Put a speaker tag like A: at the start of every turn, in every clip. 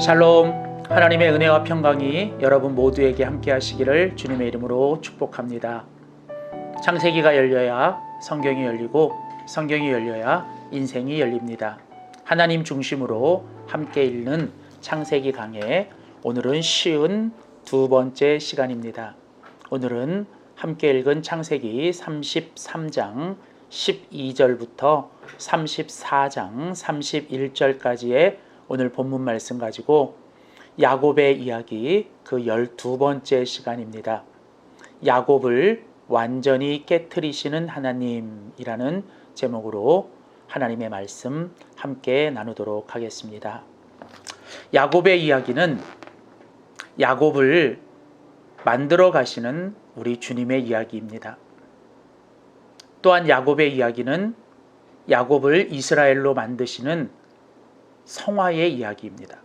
A: 샬롬 하나님의 은혜와 평강이 여러분 모두에게 함께 하시기를 주님의 이름으로 축복합니다. 창세기가 열려야 성경이 열리고 성경이 열려야 인생이 열립니다. 하나님 중심으로 함께 읽는 창세기 강의 오늘은 쉬운 두 번째 시간입니다. 오늘은 함께 읽은 창세기 33장 12절부터 34장 31절까지의 오늘 본문 말씀 가지고 야곱의 이야기 그 12번째 시간입니다. 야곱을 완전히 깨뜨리시는 하나님이라는 제목으로 하나님의 말씀 함께 나누도록 하겠습니다. 야곱의 이야기는 야곱을 만들어 가시는 우리 주님의 이야기입니다. 또한 야곱의 이야기는 야곱을 이스라엘로 만드시는 성화의 이야기입니다.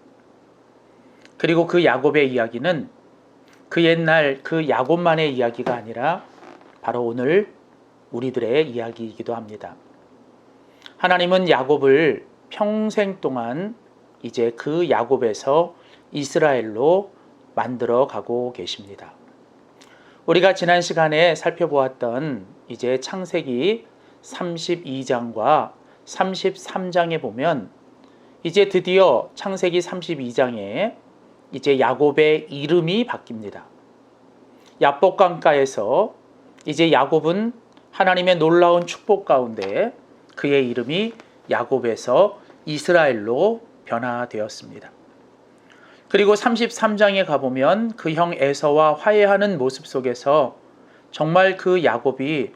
A: 그리고 그 야곱의 이야기는 그 옛날 그 야곱만의 이야기가 아니라 바로 오늘 우리들의 이야기이기도 합니다. 하나님은 야곱을 평생 동안 이제 그 야곱에서 이스라엘로 만들어 가고 계십니다. 우리가 지난 시간에 살펴보았던 이제 창세기 32장과 33장에 보면 이제 드디어 창세기 32장에 이제 야곱의 이름이 바뀝니다. 야복강가에서 이제 야곱은 하나님의 놀라운 축복 가운데 그의 이름이 야곱에서 이스라엘로 변화되었습니다. 그리고 33장에 가보면 그 형 에서와 화해하는 모습 속에서 정말 그 야곱이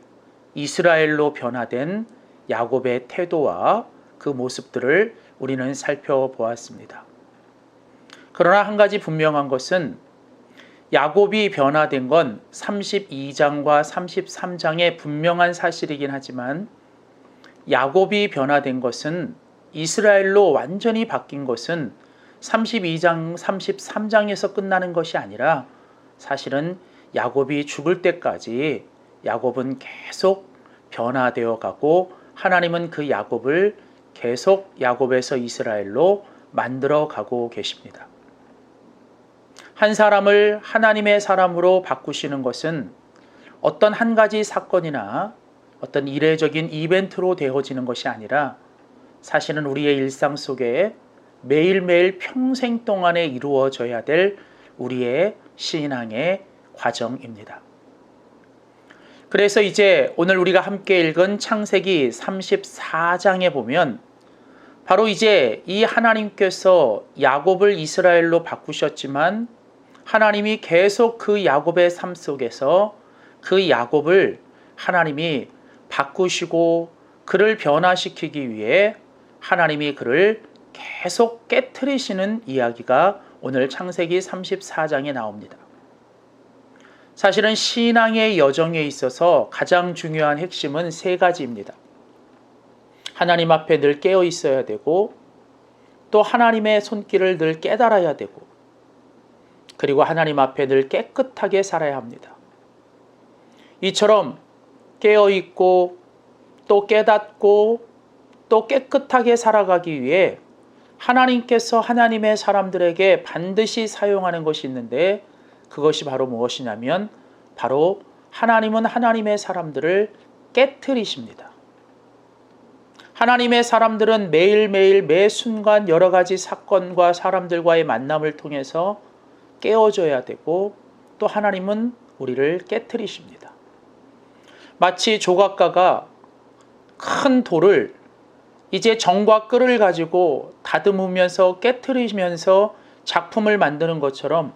A: 이스라엘로 변화된 야곱의 태도와 그 모습들을 우리는 살펴보았습니다. 그러나 한 가지 분명한 것은 야곱이 변화된 건 32장과 33장의 분명한 사실이긴 하지만 야곱이 변화된 것은 이스라엘로 완전히 바뀐 것은 32장, 33장에서 끝나는 것이 아니라 사실은 야곱이 죽을 때까지 야곱은 계속 변화되어 가고 하나님은 그 야곱을 계속 야곱에서 이스라엘로 만들어 가고 계십니다. 한 사람을 하나님의 사람으로 바꾸시는 것은 어떤 한 가지 사건이나 어떤 이례적인 이벤트로 되어지는 것이 아니라 사실은 우리의 일상 속에 매일매일 평생 동안에 이루어져야 될 우리의 신앙의 과정입니다. 그래서 이제 오늘 우리가 함께 읽은 창세기 34장에 보면 바로 이제 이 하나님께서 야곱을 이스라엘로 바꾸셨지만 하나님이 계속 그 야곱의 삶 속에서 그 야곱을 하나님이 바꾸시고 그를 변화시키기 위해 하나님이 그를 계속 깨뜨리시는 이야기가 오늘 창세기 34장에 나옵니다. 사실은 신앙의 여정에 있어서 가장 중요한 핵심은 세 가지입니다. 하나님 앞에 늘 깨어 있어야 되고, 또 하나님의 손길을 늘 깨달아야 되고, 그리고 하나님 앞에 늘 깨끗하게 살아야 합니다. 이처럼 깨어 있고, 또 깨닫고, 또 깨끗하게 살아가기 위해 하나님께서 하나님의 사람들에게 반드시 사용하는 것이 있는데 그것이 바로 무엇이냐면 바로 하나님은 하나님의 사람들을 깨뜨리십니다. 하나님의 사람들은 매일매일 매 순간 여러 가지 사건과 사람들과의 만남을 통해서 깨어져야 되고 또 하나님은 우리를 깨뜨리십니다. 마치 조각가가 큰 돌을 이제 정과 끌을 가지고 다듬으면서 깨뜨리면서 작품을 만드는 것처럼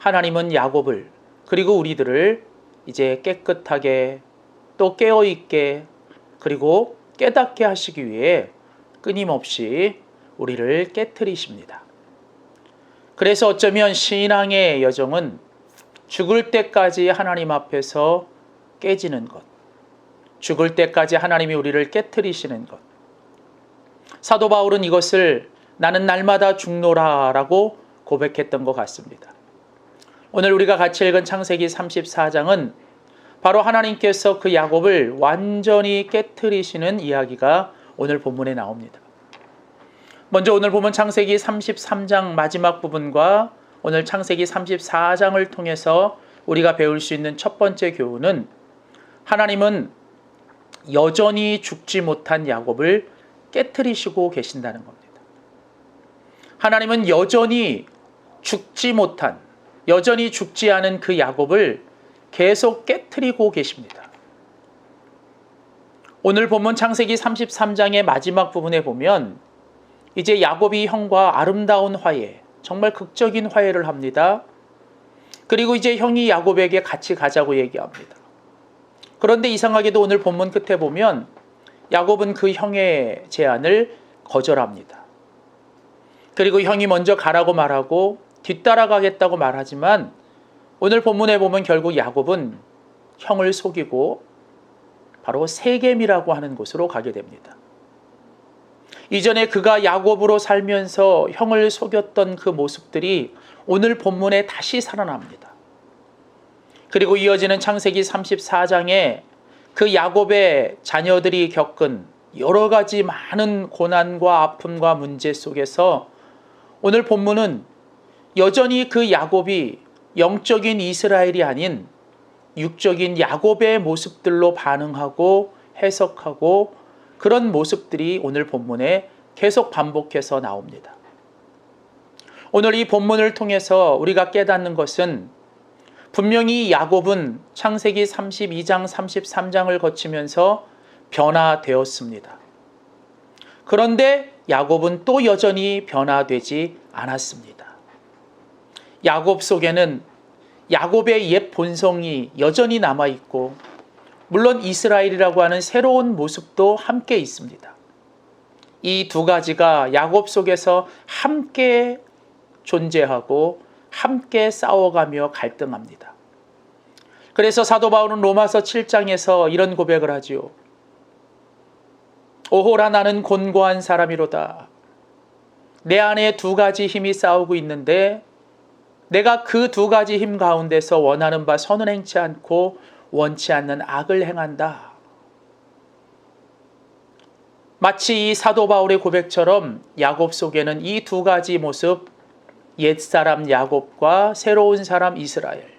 A: 하나님은 야곱을 그리고 우리들을 이제 깨끗하게 또 깨어 있게 그리고 깨닫게 하시기 위해 끊임없이 우리를 깨뜨리십니다. 그래서 어쩌면 신앙의 여정은 죽을 때까지 하나님 앞에서 깨지는 것, 죽을 때까지 하나님이 우리를 깨뜨리시는 것. 사도 바울은 이것을 나는 날마다 죽노라라고 고백했던 것 같습니다. 오늘 우리가 같이 읽은 창세기 34장은 바로 하나님께서 그 야곱을 완전히 깨뜨리시는 이야기가 오늘 본문에 나옵니다. 먼저 오늘 보면 창세기 33장 마지막 부분과 오늘 창세기 34장을 통해서 우리가 배울 수 있는 첫 번째 교훈은 하나님은 여전히 죽지 못한 야곱을 깨뜨리시고 계신다는 겁니다. 하나님은 여전히 죽지 못한, 여전히 죽지 않은 그 야곱을 계속 깨뜨리고 계십니다. 오늘 본문 창세기 33장의 마지막 부분에 보면 이제 야곱이 형과 아름다운 화해, 정말 극적인 화해를 합니다. 그리고 이제 형이 야곱에게 같이 가자고 얘기합니다. 그런데 이상하게도 오늘 본문 끝에 보면 야곱은 그 형의 제안을 거절합니다. 그리고 형이 먼저 가라고 말하고 뒤따라가겠다고 말하지만 오늘 본문에 보면 결국 야곱은 형을 속이고 바로 세겜이라고 하는 곳으로 가게 됩니다. 이전에 그가 야곱으로 살면서 형을 속였던 그 모습들이 오늘 본문에 다시 살아납니다. 그리고 이어지는 창세기 34장에 그 야곱의 자녀들이 겪은 여러 가지 많은 고난과 아픔과 문제 속에서 오늘 본문은 여전히 그 야곱이 영적인 이스라엘이 아닌 육적인 야곱의 모습들로 반응하고 해석하고 그런 모습들이 오늘 본문에 계속 반복해서 나옵니다. 오늘 이 본문을 통해서 우리가 깨닫는 것은 분명히 야곱은 창세기 32장, 33장을 거치면서 변화되었습니다. 그런데 야곱은 또 여전히 변화되지 않았습니다. 야곱 속에는 야곱의 옛 본성이 여전히 남아 있고 물론 이스라엘이라고 하는 새로운 모습도 함께 있습니다. 이 두 가지가 야곱 속에서 함께 존재하고 함께 싸워가며 갈등합니다. 그래서 사도 바울은 로마서 7장에서 이런 고백을 하지요. 오호라 나는 곤고한 사람이로다. 내 안에 두 가지 힘이 싸우고 있는데 내가 그 두 가지 힘 가운데서 원하는 바 선은 행치 않고 원치 않는 악을 행한다. 마치 이 사도 바울의 고백처럼 야곱 속에는 이 두 가지 모습, 옛사람 야곱과 새로운 사람 이스라엘.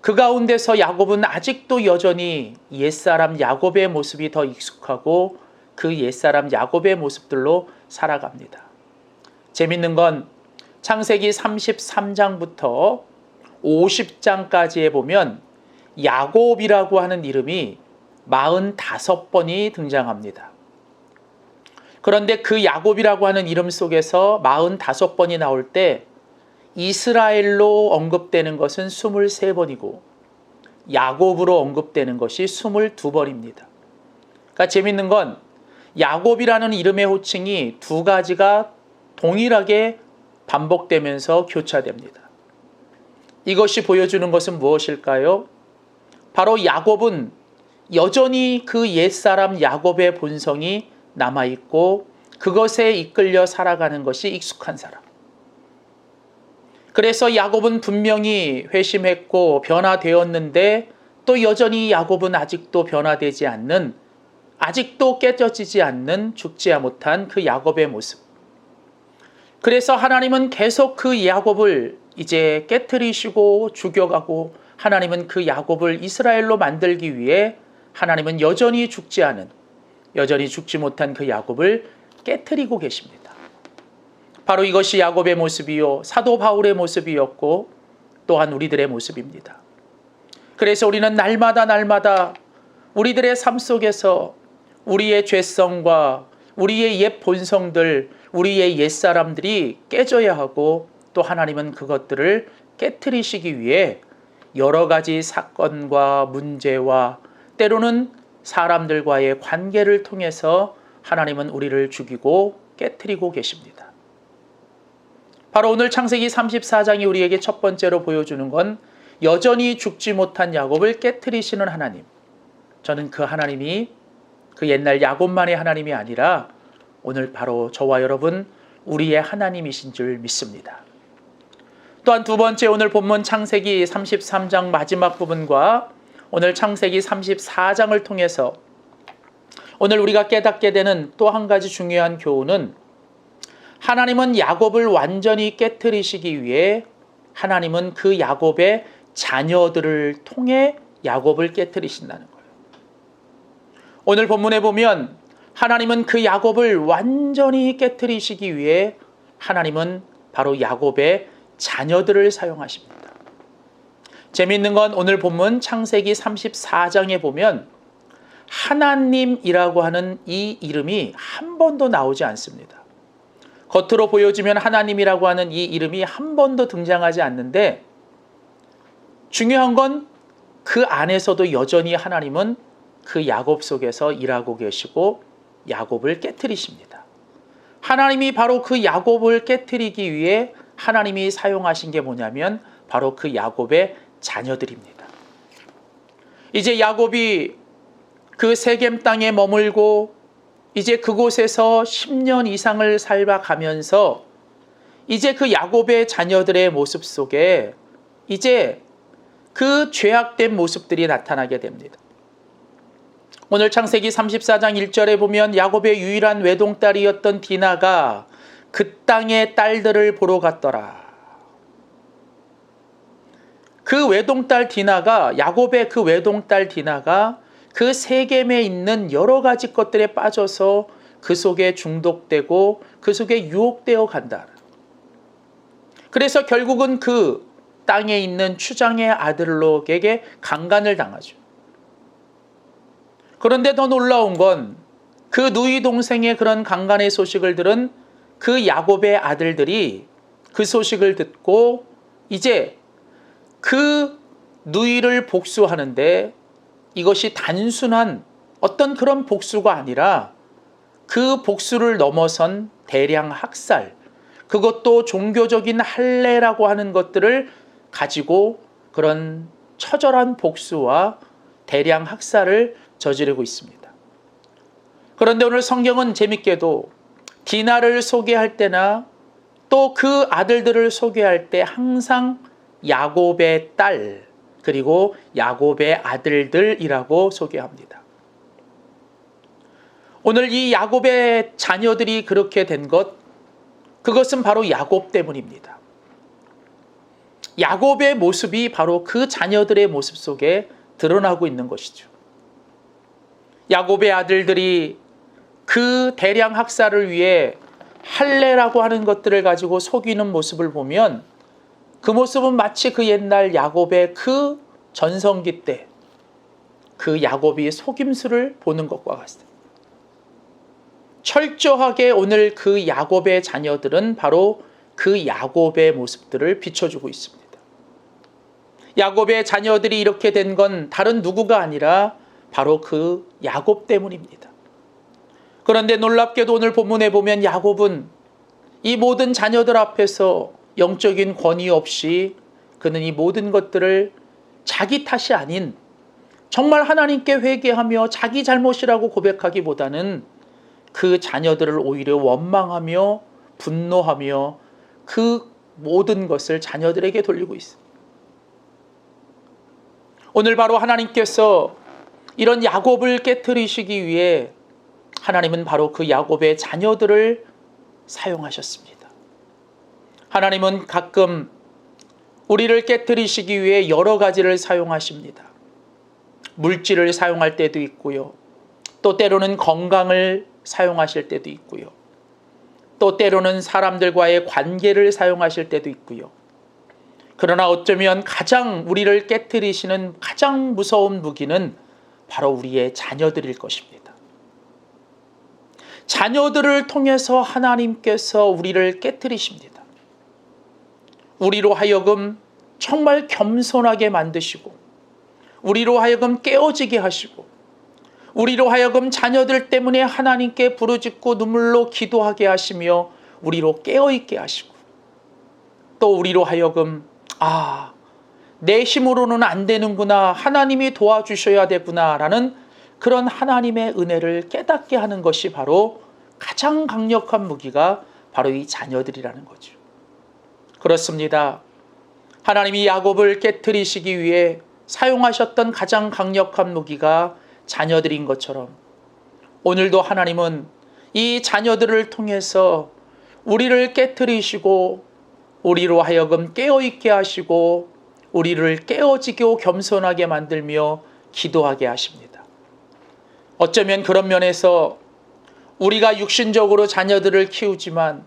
A: 그 가운데서 야곱은 아직도 여전히 옛사람 야곱의 모습이 더 익숙하고 그 옛사람 야곱의 모습들로 살아갑니다. 재밌는 건 창세기 33장부터 50장까지에 보면 야곱이라고 하는 이름이 45번이 등장합니다. 그런데 그 야곱이라고 하는 이름 속에서 45번이 나올 때 이스라엘로 언급되는 것은 23번이고 야곱으로 언급되는 것이 22번입니다. 그러니까 재밌는 건 야곱이라는 이름의 호칭이 두 가지가 동일하게 반복되면서 교차됩니다. 이것이 보여주는 것은 무엇일까요? 바로 야곱은 여전히 그 옛사람 야곱의 본성이 남아있고 그것에 이끌려 살아가는 것이 익숙한 사람. 그래서 야곱은 분명히 회심했고 변화되었는데 또 여전히 야곱은 아직도 변화되지 않는 아직도 깨져지지 않는 죽지 못한 그 야곱의 모습. 그래서 하나님은 계속 그 야곱을 이제 깨뜨리시고 죽여가고 하나님은 그 야곱을 이스라엘로 만들기 위해 하나님은 여전히 죽지 않은 여전히 죽지 못한 그 야곱을 깨뜨리고 계십니다. 바로 이것이 야곱의 모습이요 사도 바울의 모습이었고 또한 우리들의 모습입니다. 그래서 우리는 날마다 날마다 우리들의 삶 속에서 우리의 죄성과 우리의 옛 본성들, 우리의 옛 사람들이 깨져야 하고 또 하나님은 그것들을 깨뜨리시기 위해 여러 가지 사건과 문제와 때로는 사람들과의 관계를 통해서 하나님은 우리를 죽이고 깨뜨리고 계십니다. 바로 오늘 창세기 34장이 우리에게 첫 번째로 보여주는 건 여전히 죽지 못한 야곱을 깨뜨리시는 하나님. 저는 그 하나님이 그 옛날 야곱만의 하나님이 아니라 오늘 바로 저와 여러분 우리의 하나님이신 줄 믿습니다. 또한 두 번째 오늘 본문 창세기 33장 마지막 부분과 오늘 창세기 34장을 통해서 오늘 우리가 깨닫게 되는 또 한 가지 중요한 교훈은 하나님은 야곱을 완전히 깨뜨리시기 위해 하나님은 그 야곱의 자녀들을 통해 야곱을 깨뜨리신다는 거예요. 오늘 본문에 보면 하나님은 그 야곱을 완전히 깨뜨리시기 위해 하나님은 바로 야곱의 자녀들을 사용하십니다. 재미있는 건 오늘 본문 창세기 34장에 보면 하나님이라고 하는 이 이름이 한 번도 나오지 않습니다. 겉으로 보여지면 하나님이라고 하는 이 이름이 한 번도 등장하지 않는데 중요한 건 그 안에서도 여전히 하나님은 그 야곱 속에서 일하고 계시고 야곱을 깨뜨리십니다. 하나님이 바로 그 야곱을 깨뜨리기 위해 하나님이 사용하신 게 뭐냐면 바로 그 야곱의 자녀들입니다. 이제 야곱이 그 세겜 땅에 머물고 이제 그곳에서 10년 이상을 살아가면서 이제 그 야곱의 자녀들의 모습 속에 이제 그 죄악된 모습들이 나타나게 됩니다. 오늘 창세기 34장 1절에 보면 야곱의 유일한 외동딸이었던 디나가 그 땅의 딸들을 보러 갔더라. 그 외동딸 디나가 야곱의 그 외동딸 디나가 그 세겜에 있는 여러 가지 것들에 빠져서 그 속에 중독되고 그 속에 유혹되어 간다. 그래서 결국은 그 땅에 있는 추장의 아들로에게 강간을 당하죠. 그런데 더 놀라운 건 그 누이 동생의 그런 강간의 소식을 들은 그 야곱의 아들들이 그 소식을 듣고 이제 그 누이를 복수하는데 이것이 단순한 어떤 그런 복수가 아니라 그 복수를 넘어선 대량 학살, 그것도 종교적인 할례라고 하는 것들을 가지고 그런 처절한 복수와 대량 학살을 저지르고 있습니다. 그런데 오늘 성경은 재밌게도 디나를 소개할 때나 또 그 아들들을 소개할 때 항상 야곱의 딸 그리고 야곱의 아들들이라고 소개합니다. 오늘 이 야곱의 자녀들이 그렇게 된 것, 그것은 바로 야곱 때문입니다. 야곱의 모습이 바로 그 자녀들의 모습 속에 드러나고 있는 것이죠. 야곱의 아들들이 그 대량 학살을 위해 할례라고 하는 것들을 가지고 속이는 모습을 보면 그 모습은 마치 그 옛날 야곱의 그 전성기 때 그 야곱이 속임수를 보는 것과 같습니다. 철저하게 오늘 그 야곱의 자녀들은 바로 그 야곱의 모습들을 비춰주고 있습니다. 야곱의 자녀들이 이렇게 된 건 다른 누구가 아니라 바로 그 야곱 때문입니다. 그런데 놀랍게도 오늘 본문에 보면 야곱은 이 모든 자녀들 앞에서 영적인 권위 없이 그는 이 모든 것들을 자기 탓이 아닌 정말 하나님께 회개하며 자기 잘못이라고 고백하기보다는 그 자녀들을 오히려 원망하며 분노하며 그 모든 것을 자녀들에게 돌리고 있습니다. 오늘 바로 하나님께서 이런 야곱을 깨뜨리시기 위해 하나님은 바로 그 야곱의 자녀들을 사용하셨습니다. 하나님은 가끔 우리를 깨뜨리시기 위해 여러 가지를 사용하십니다. 물질을 사용할 때도 있고요. 또 때로는 건강을 사용하실 때도 있고요. 또 때로는 사람들과의 관계를 사용하실 때도 있고요. 그러나 어쩌면 가장 우리를 깨뜨리시는 가장 무서운 무기는 바로 우리의 자녀들일 것입니다. 자녀들을 통해서 하나님께서 우리를 깨뜨리십니다. 우리로 하여금 정말 겸손하게 만드시고, 우리로 하여금 깨어지게 하시고, 우리로 하여금 자녀들 때문에 하나님께 부르짖고 눈물로 기도하게 하시며, 우리로 깨어있게 하시고, 또 우리로 하여금, 아, 내 힘으로는 안 되는구나. 하나님이 도와주셔야 되구나. 라는 그런 하나님의 은혜를 깨닫게 하는 것이 바로 가장 강력한 무기가 바로 이 자녀들이라는 거죠. 그렇습니다. 하나님이 야곱을 깨뜨리시기 위해 사용하셨던 가장 강력한 무기가 자녀들인 것처럼 오늘도 하나님은 이 자녀들을 통해서 우리를 깨뜨리시고 우리로 하여금 깨어있게 하시고 우리를 깨어지고 겸손하게 만들며 기도하게 하십니다. 어쩌면 그런 면에서 우리가 육신적으로 자녀들을 키우지만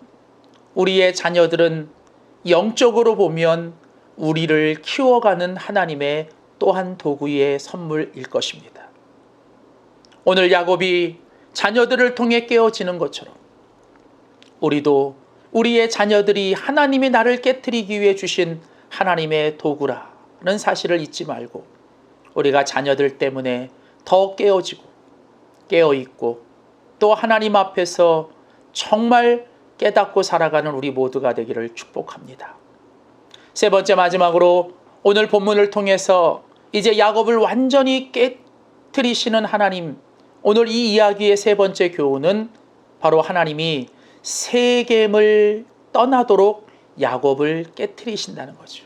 A: 우리의 자녀들은 영적으로 보면 우리를 키워가는 하나님의 또한 도구의 선물일 것입니다. 오늘 야곱이 자녀들을 통해 깨어지는 것처럼 우리도 우리의 자녀들이 하나님이 나를 깨뜨리기 위해 주신 하나님의 도구라는 사실을 잊지 말고 우리가 자녀들 때문에 더 깨어지고 깨어 있고 또 하나님 앞에서 정말 깨닫고 살아가는 우리 모두가 되기를 축복합니다. 세 번째 마지막으로 오늘 본문을 통해서 이제 야곱을 완전히 깨뜨리시는 하나님 오늘 이 이야기의 세 번째 교훈은 바로 하나님이 세겜을 떠나도록 야곱을 깨뜨리신다는 거죠.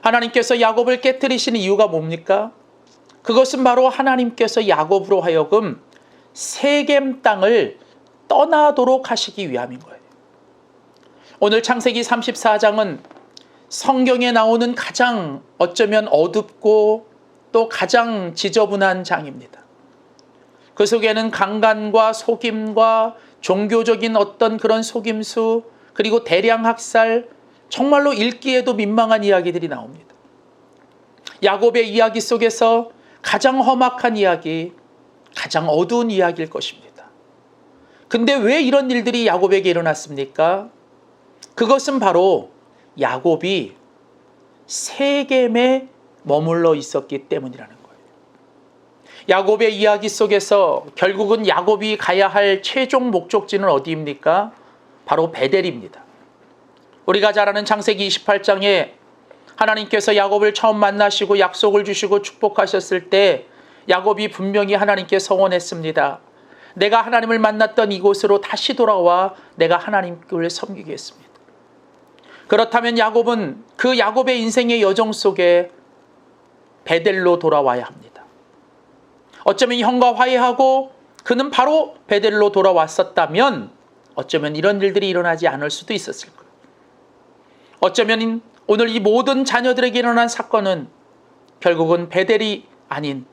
A: 하나님께서 야곱을 깨뜨리시는 이유가 뭡니까? 그것은 바로 하나님께서 야곱으로 하여금 세겜 땅을 떠나도록 하시기 위함인 거예요. 오늘 창세기 34장은 성경에 나오는 가장 어쩌면 어둡고 또 가장 지저분한 장입니다. 그 속에는 강간과 속임과 종교적인 어떤 그런 속임수 그리고 대량 학살 정말로 읽기에도 민망한 이야기들이 나옵니다. 야곱의 이야기 속에서 가장 험악한 이야기, 가장 어두운 이야기일 것입니다. 근데 왜 이런 일들이 야곱에게 일어났습니까? 그것은 바로 야곱이 세겜에 머물러 있었기 때문이라는 거예요. 야곱의 이야기 속에서 결국은 야곱이 가야 할 최종 목적지는 어디입니까? 바로 베델입니다. 우리가 잘 아는 창세기 28장에 하나님께서 야곱을 처음 만나시고 약속을 주시고 축복하셨을 때 야곱이 분명히 하나님께 서원했습니다. 내가 하나님을 만났던 이곳으로 다시 돌아와 내가 하나님을 섬기겠습니다. 그렇다면 야곱은 그 야곱의 인생의 여정 속에 베델로 돌아와야 합니다. 어쩌면 형과 화해하고 그는 바로 베델로 돌아왔었다면 어쩌면 이런 일들이 일어나지 않을 수도 있었을 거예요. 어쩌면 오늘 이 모든 자녀들에게 일어난 사건은 결국은 베델이 아닌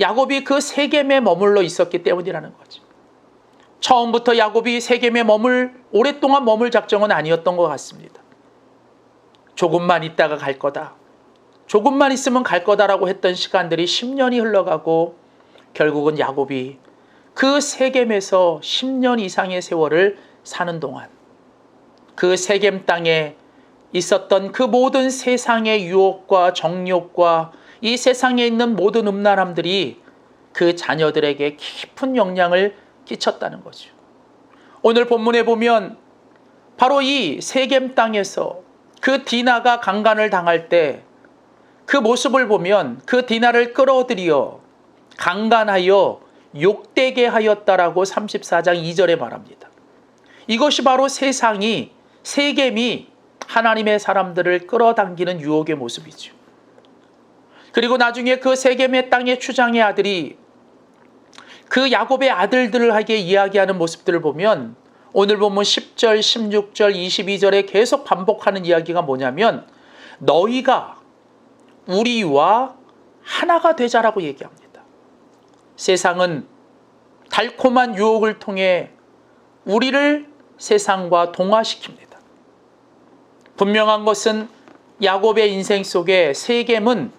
A: 야곱이 그 세겜에 머물러 있었기 때문이라는 거죠. 처음부터 야곱이 세겜에 머물 오랫동안 머물 작정은 아니었던 것 같습니다. 조금만 있다가 갈 거다. 조금만 있으면 갈 거다라고 했던 시간들이 10년이 흘러가고 결국은 야곱이 그 세겜에서 10년 이상의 세월을 사는 동안 그 세겜 땅에 있었던 그 모든 세상의 유혹과 정욕과 이 세상에 있는 모든 음란함들이 그 자녀들에게 깊은 영향을 끼쳤다는 거죠. 오늘 본문에 보면 바로 이 세겜 땅에서 그 디나가 강간을 당할 때 그 모습을 보면 그 디나를 끌어들여 강간하여 욕되게 하였다라고 34장 2절에 말합니다. 이것이 바로 세상이 세겜이 하나님의 사람들을 끌어당기는 유혹의 모습이죠. 그리고 나중에 그 세겜의 땅의 추장의 아들이 그 야곱의 아들들에게 이야기하는 모습들을 보면 오늘 보면 10절, 16절, 22절에 계속 반복하는 이야기가 뭐냐면 너희가 우리와 하나가 되자라고 얘기합니다. 세상은 달콤한 유혹을 통해 우리를 세상과 동화시킵니다. 분명한 것은 야곱의 인생 속에 세겜은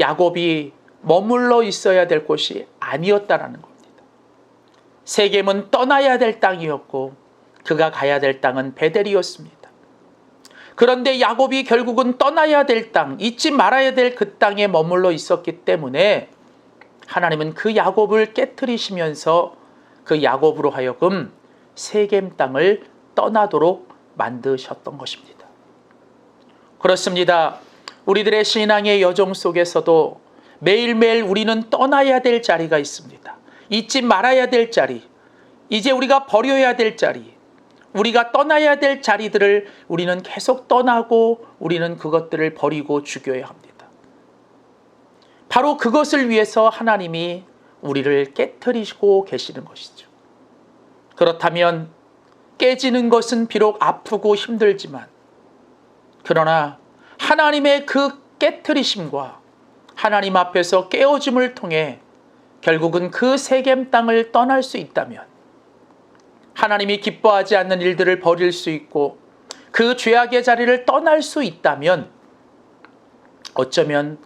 A: 야곱이 머물러 있어야 될 곳이 아니었다라는 겁니다. 세겜은 떠나야 될 땅이었고 그가 가야 될 땅은 베델이었습니다. 그런데 야곱이 결국은 떠나야 될 땅, 잊지 말아야 될 그 땅에 머물러 있었기 때문에 하나님은 그 야곱을 깨뜨리시면서 그 야곱으로 하여금 세겜 땅을 떠나도록 만드셨던 것입니다. 그렇습니다. 우리들의 신앙의 여정 속에서도 매일매일 우리는 떠나야 될 자리가 있습니다. 잊지 말아야 될 자리, 이제 우리가 버려야 될 자리, 우리가 떠나야 될 자리들을 우리는 계속 떠나고 우리는 그것들을 버리고 죽여야 합니다. 바로 그것을 위해서 하나님이 우리를 깨뜨리시고 계시는 것이죠. 그렇다면 깨지는 것은 비록 아프고 힘들지만 그러나 하나님의 그 깨뜨리심과 하나님 앞에서 깨어짐을 통해 결국은 그 세겜 땅을 떠날 수 있다면 하나님이 기뻐하지 않는 일들을 버릴 수 있고 그 죄악의 자리를 떠날 수 있다면 어쩌면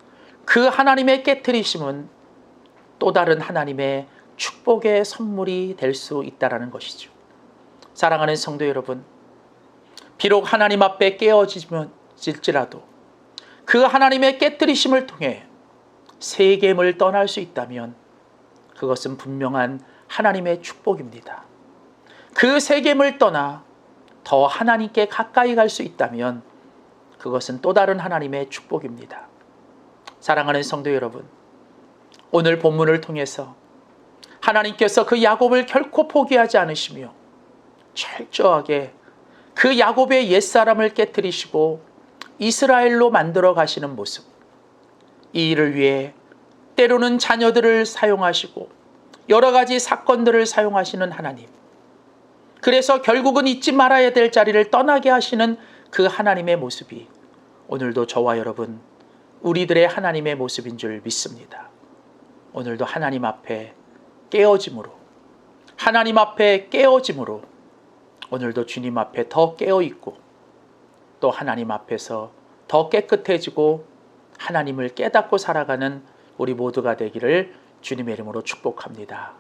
A: 그 하나님의 깨뜨리심은 또 다른 하나님의 축복의 선물이 될 수 있다라는 것이죠. 사랑하는 성도 여러분, 비록 하나님 앞에 깨어질지라도 그 하나님의 깨뜨리심을 통해 세겜을 떠날 수 있다면 그것은 분명한 하나님의 축복입니다. 그 세겜을 떠나 더 하나님께 가까이 갈 수 있다면 그것은 또 다른 하나님의 축복입니다. 사랑하는 성도 여러분, 오늘 본문을 통해서 하나님께서 그 야곱을 결코 포기하지 않으시며 철저하게 그 야곱의 옛사람을 깨뜨리시고 이스라엘로 만들어 가시는 모습. 이 일을 위해 때로는 자녀들을 사용하시고 여러 가지 사건들을 사용하시는 하나님. 그래서 결국은 잊지 말아야 될 자리를 떠나게 하시는 그 하나님의 모습이 오늘도 저와 여러분, 우리들의 하나님의 모습인 줄 믿습니다. 오늘도 하나님 앞에 깨어짐으로, 하나님 앞에 깨어짐으로 오늘도 주님 앞에 더 깨어 있고 또 하나님 앞에서 더 깨끗해지고 하나님을 깨닫고 살아가는 우리 모두가 되기를 주님의 이름으로 축복합니다.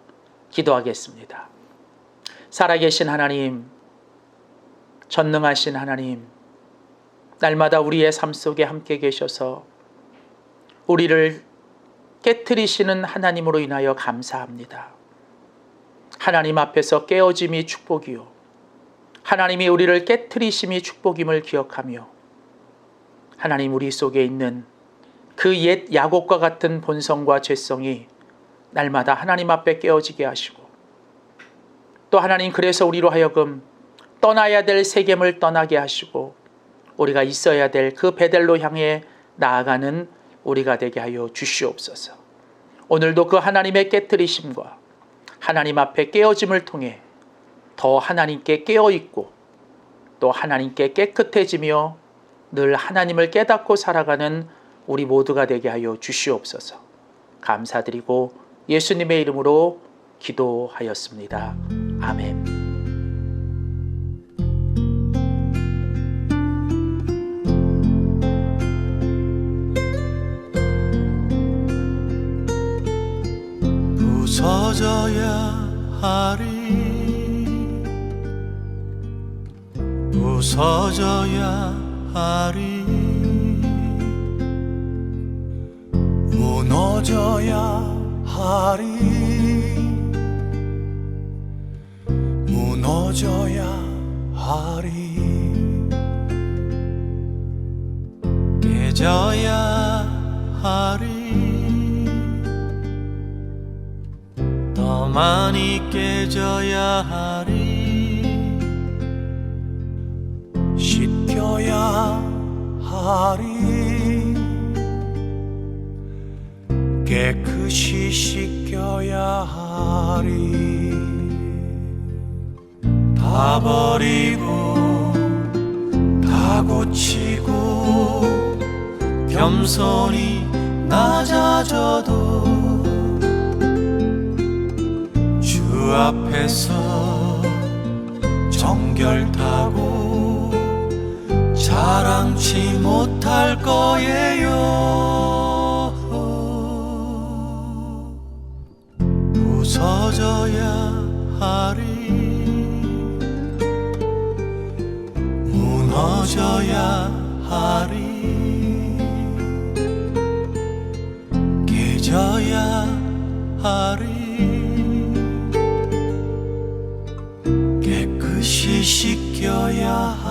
A: 기도하겠습니다. 살아계신 하나님, 전능하신 하나님, 날마다 우리의 삶 속에 함께 계셔서 우리를 깨뜨리시는 하나님으로 인하여 감사합니다. 하나님 앞에서 깨어짐이 축복이요. 하나님이 우리를 깨뜨리심이 축복임을 기억하며 하나님 우리 속에 있는 그 옛 야곱과 같은 본성과 죄성이 날마다 하나님 앞에 깨어지게 하시고 또 하나님 그래서 우리로 하여금 떠나야 될 세겜을 떠나게 하시고 우리가 있어야 될 그 베델로 향해 나아가는 우리가 되게 하여 주시옵소서. 오늘도 그 하나님의 깨뜨리심과 하나님 앞에 깨어짐을 통해 더 하나님께 깨어 있고 또 하나님께 깨끗해지며 늘 하나님을 깨닫고 살아가는 우리 모두가 되게 하여 주시옵소서. 감사드리고 예수님의 이름으로 기도하였습니다. 아멘.
B: 부서져야 하리. 부서져야 하리. 무너져야 하리. 무너져야 하리. 깨져야 많이 깨져야 하리. 씻겨야 하리. 깨끗이 씻겨야 하리. 다 버리고 다 고치고 겸손히 낮아져도 앞에서 정결타고 자랑치 못할 거예요. 부서져야 하리. 무너져야 하리. 깨져야 하리 呀。